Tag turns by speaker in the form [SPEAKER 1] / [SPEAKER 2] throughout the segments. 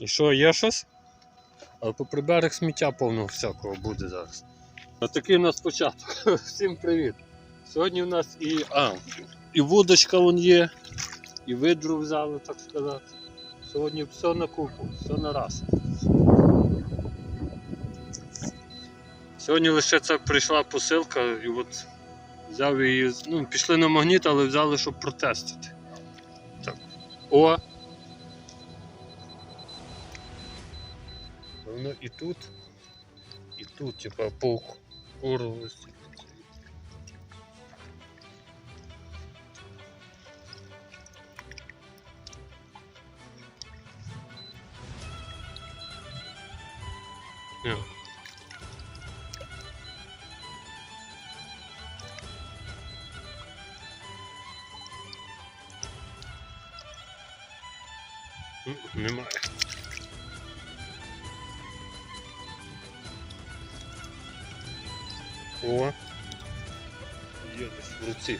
[SPEAKER 1] І що, є щось? Але по приберег сміття повно всякого буде зараз. Ось такий у нас початок. Всім привіт. Сьогодні у нас і. А, і вудочка вон є, і видру взяли, так сказати. Сьогодні все на купу, все на раз. Сьогодні лише це прийшла посилка, і от взяв її. Ну, пішли на магніт, але взяли, щоб протестити. Так. О! Воно і тут, і тут, типа, по куру. Yeah. М, Немає. О. Є десь в руці.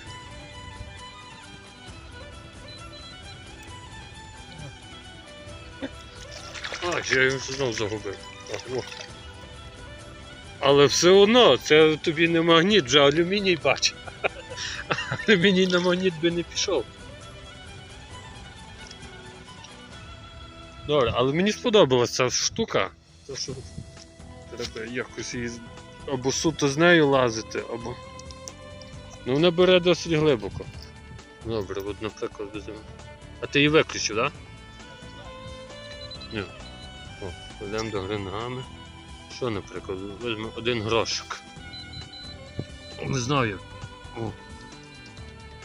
[SPEAKER 1] А, я його знову загубив. А, о. Але все одно, це тобі не магніт, вже алюміній бачить. Алюміній на магніт би не пішов. Добре, але мені сподобалася ця штука. То, що треба якось її або суто з нею лазити, або. Ну вона бере досить глибоко. Добре, от наприклад візьмемо. А ти її виключив, так? Да? Ні. О, йдемо до гри ногами. Що, наприклад, візьмемо один грошик. Не знаю. О.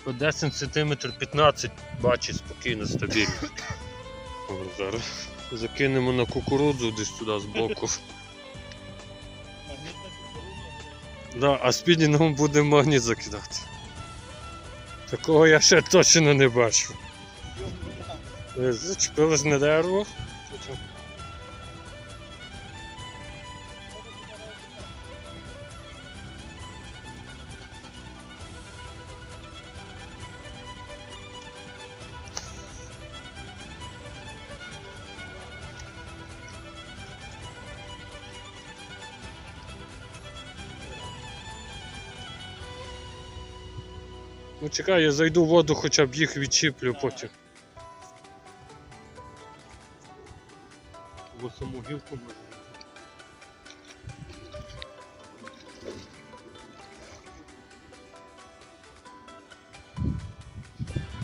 [SPEAKER 1] По 10 см 15 бачить спокійно, стабільно. О, зараз закинемо на кукурудзу десь туди збоку. Да, а спідінгом буде магніт закидати. Такого я ще точно не бачу. Зачепили Зачепилось на дерево. Ну чекай, я зайду в воду, хоча б їх відчіплю потім. Бо саму гілку можна.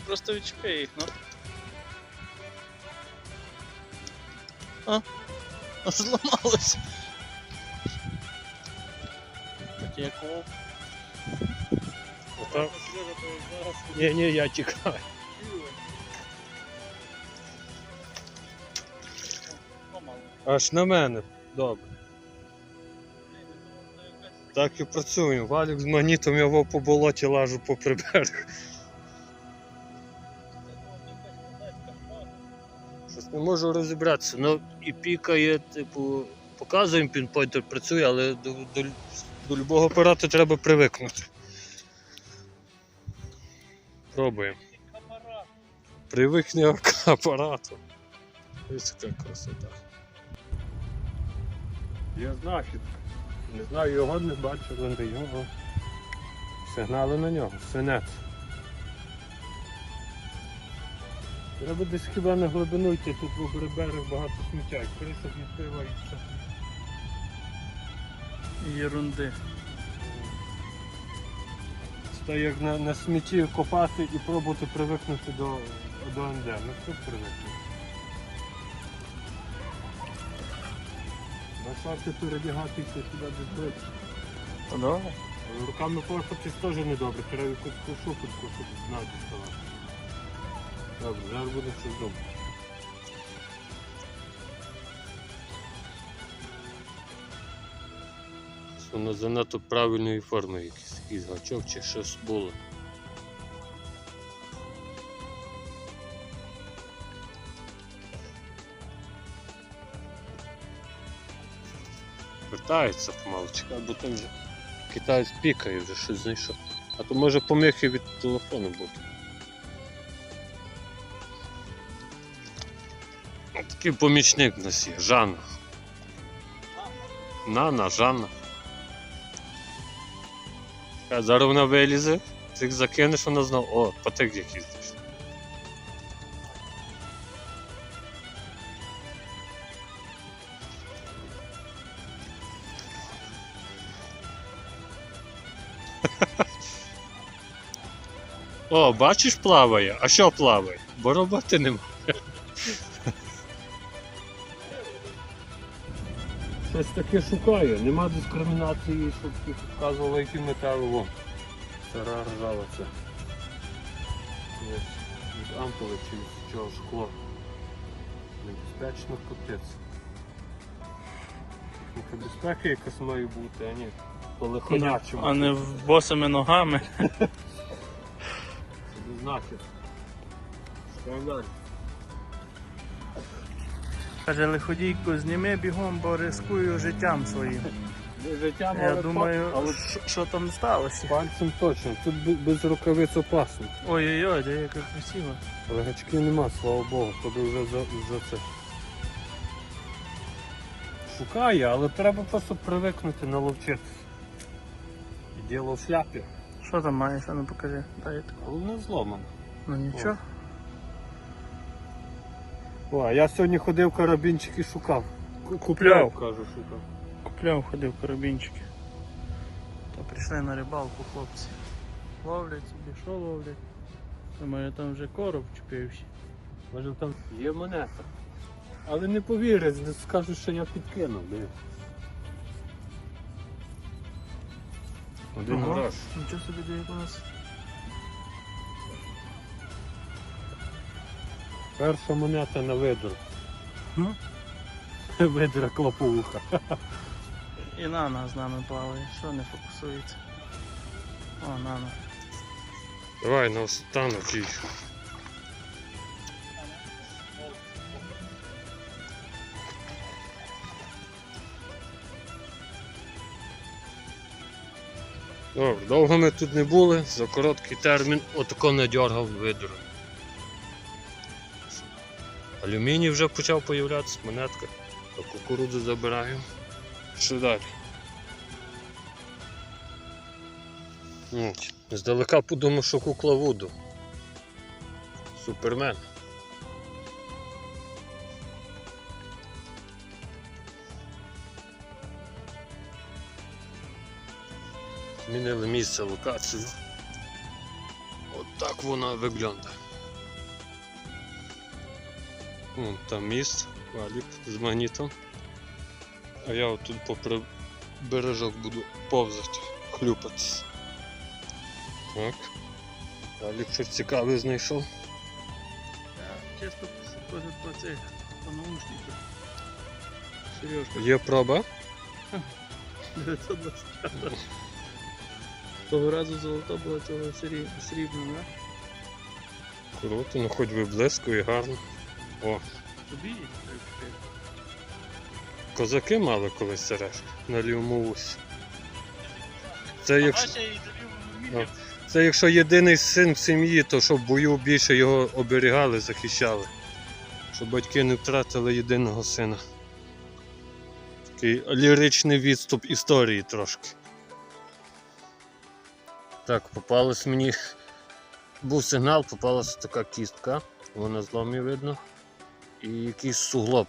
[SPEAKER 2] Просто відчіпи їх, ну. А? А зламалось. Так якого?
[SPEAKER 1] Отак. Ні, ні, я тікаю. Аж на мене. Добре. Так і працюємо. Валік з магнітом я во по болоті лажу по приберегу. Щось не можу розібратися. Ну і пікає, типу, показуємо, пінпойнтер працює, але до, до, до любого апарату треба привикнути. Пробуємо. Привикне к апарату. Ось яка красота. Я знахід. Не знаю, його не бачу, але його. Сигнали на нього, свинець. Треба десь хіба на глибину йти, тут в берег багато сміття, і все.
[SPEAKER 2] Єрунди.
[SPEAKER 1] Це як на, на смітті копати і пробувати привикнути до, до НД. Ну хто привикне? Бачати перебігати сюди до
[SPEAKER 2] добре.
[SPEAKER 1] Руками порпатись теж недобре, треба якусь кошу підкусити, знати ставати. Добре, зараз буде щось думати. Воно занадто правильної форми якийсь, якийсь гачок чи щось було. Вертається помалу, чекай, бо там вже китаєць пікає вже щось знайшов. А то може помихи від телефону бути. Такий помічник в нас є, Жанна. Нана, Жанна. А зараз вона вилізе, ти закинеш, вона знову. О, патик якийсь знайшов. О, бачиш, плаває. А що плаває? Бо роботи нема. Щось таке шукаю, нема дискримінації, щоб вказували, які метали вон. Стара ржава це. Від ампули чи з чого шкло. Небезпечно капець. Техніка безпеки якась має бути, а ні. Полихоначимо.
[SPEAKER 2] А не в босими ногами.
[SPEAKER 1] Це не значить. Скандаль.
[SPEAKER 2] Каже, лиходійку, зніми бігом, бо рискую життям своїм.
[SPEAKER 1] Життям,
[SPEAKER 2] Я
[SPEAKER 1] але
[SPEAKER 2] думаю,
[SPEAKER 1] але
[SPEAKER 2] що- що там сталося.
[SPEAKER 1] пальцем точно. Тут бе- без рукавиць опасно.
[SPEAKER 2] Ой-ой-ой, де яка красиво.
[SPEAKER 1] Але гачків нема, слава Богу, то би вже за, за це. Шукає, але треба просто привикнути наловчитися. І діло в шляпі.
[SPEAKER 2] Що там маєш? А ну покажи. Дай таку.
[SPEAKER 1] Але не зломано.
[SPEAKER 2] Ну нічого.
[SPEAKER 1] О, я сьогодні ходив карабінчики шукав.
[SPEAKER 2] Купляв.
[SPEAKER 1] кажу, шукав.
[SPEAKER 2] Купляв, ходив карабінчики. То прийшли на рибалку хлопці. Ловлять собі, що ловлять? Думаю, там вже короб вчепився.
[SPEAKER 1] Може там є монета. Але не повірять, скажуть, що я підкинув. Диви. Один
[SPEAKER 2] Ага.
[SPEAKER 1] грош.
[SPEAKER 2] Нічого собі де як у нас.
[SPEAKER 1] Перша монета на видру.
[SPEAKER 2] Ну?
[SPEAKER 1] Видра клоповуха.
[SPEAKER 2] І Нана з нами плаває, що не фокусується. О, Нана.
[SPEAKER 1] Давай на останок їй. Добре, довго ми тут не були, за короткий термін отако надьоргав видру. Алюміній вже почав появлятися, монетка. Кукурудзу забираю. Що далі? От. Здалека подумав, що кукла Вуду. Супермен. Змінили місце, локацію. От так вона виглядає. Вон там міст, валік з магнітом. А я отут попри бережок буду повзати, хлюпатись. Так. Валік щось цікаве знайшов.
[SPEAKER 2] Чисто теж по цих по наушниках. Сережка,
[SPEAKER 1] Є проба.
[SPEAKER 2] 925. Того разу золота була цього сріб- да?
[SPEAKER 1] Круто, ну хоч виблискує гарно. О,
[SPEAKER 2] їх
[SPEAKER 1] козаки мали колись сережки на лівому вусі. Це якщо, це якщо єдиний син в сім'ї, то щоб в бою більше його оберігали, захищали. Щоб батьки не втратили єдиного сина. Такий ліричний відступ історії трошки. Так, попалась мені. Був сигнал, попалася така кістка, вона на зломі видно. І якийсь суглоб.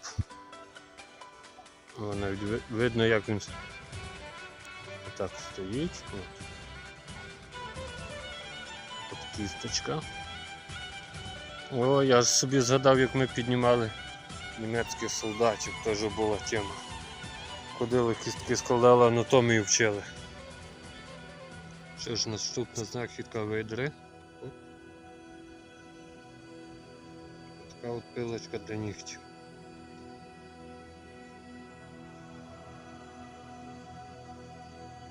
[SPEAKER 1] О, навіть ви- видно, як він так стоїть. От. От кісточка. О, я собі згадав, як ми піднімали німецьких солдатів, теж була тема. Ходили кістки, складали анатомію вчили. Що ж наступна знахідка видри. Така от пилочка для нігтів.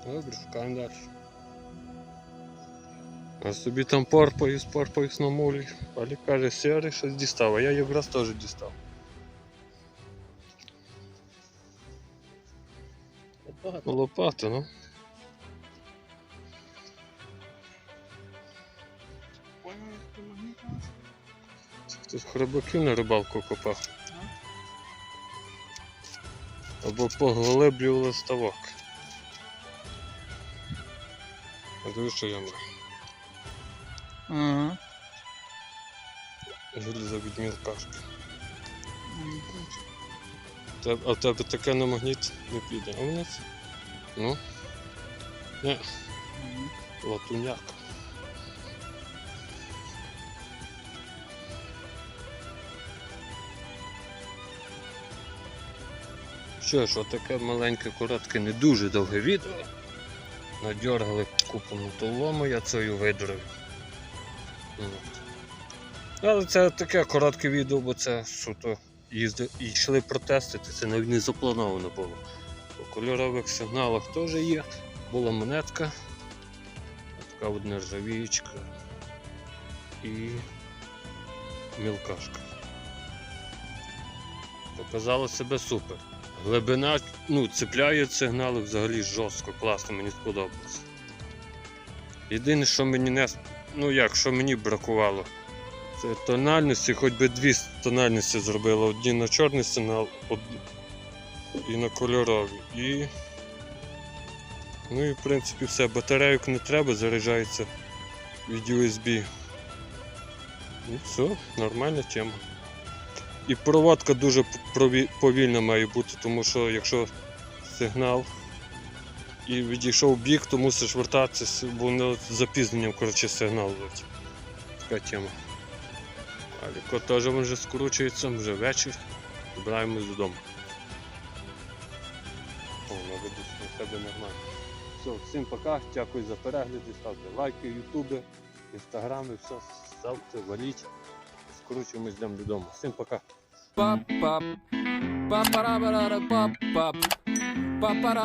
[SPEAKER 1] Добре, шукаємо далі. А собі там порпаюсь, порпаюсь на мулі. Алі каже, сірий щось дістав, а я якраз теж дістав.
[SPEAKER 2] Багато.
[SPEAKER 1] Лопата, ну. Хтось хробаків на рибалку копав. Або поглиблювали ставок. А дивись, що я маю.
[SPEAKER 2] Ага.
[SPEAKER 1] Гільза від мілкашки. А в тебе таке на магніт не піде. А в нас? Ну? Не, латуняк. Що ж, отаке маленьке, коротке, не дуже довге відео. Надьоргали купу мотолому, я цею видурив. Але це таке коротке відео, бо це суто їзди і йшли протестити, це навіть не заплановано було. По кольорових сигналах теж є. Була монетка, така от нержавіючка і мілкашка. Показало себе супер. Глибина ну, цепляє сигнали взагалі жорстко, класно, мені сподобалось. Єдине, що мені не ну як, що мені бракувало, це тональності, хоч би дві тональності зробили. Одні на чорний сигнал, і на кольорові. І... Ну і в принципі все. Батарейок не треба, заряджається від USB. І все, нормальна тема. І проводка дуже повільна має бути, тому що якщо сигнал і відійшов бік, то мусиш вертатися, бо воно з запізненням коротше, сигнал летить. Така тема. Аліко теж вже скручується, вже вечір. Збираємось додому. О, наведусь на себе нормально. Все, всім пока, дякую за перегляди, ставте лайки, ютуби, інстаграми, все, ставте, валіть. Скручуємось, йдемо додому. Всім пока.
[SPEAKER 3] pop pop pop parabara pop pop pop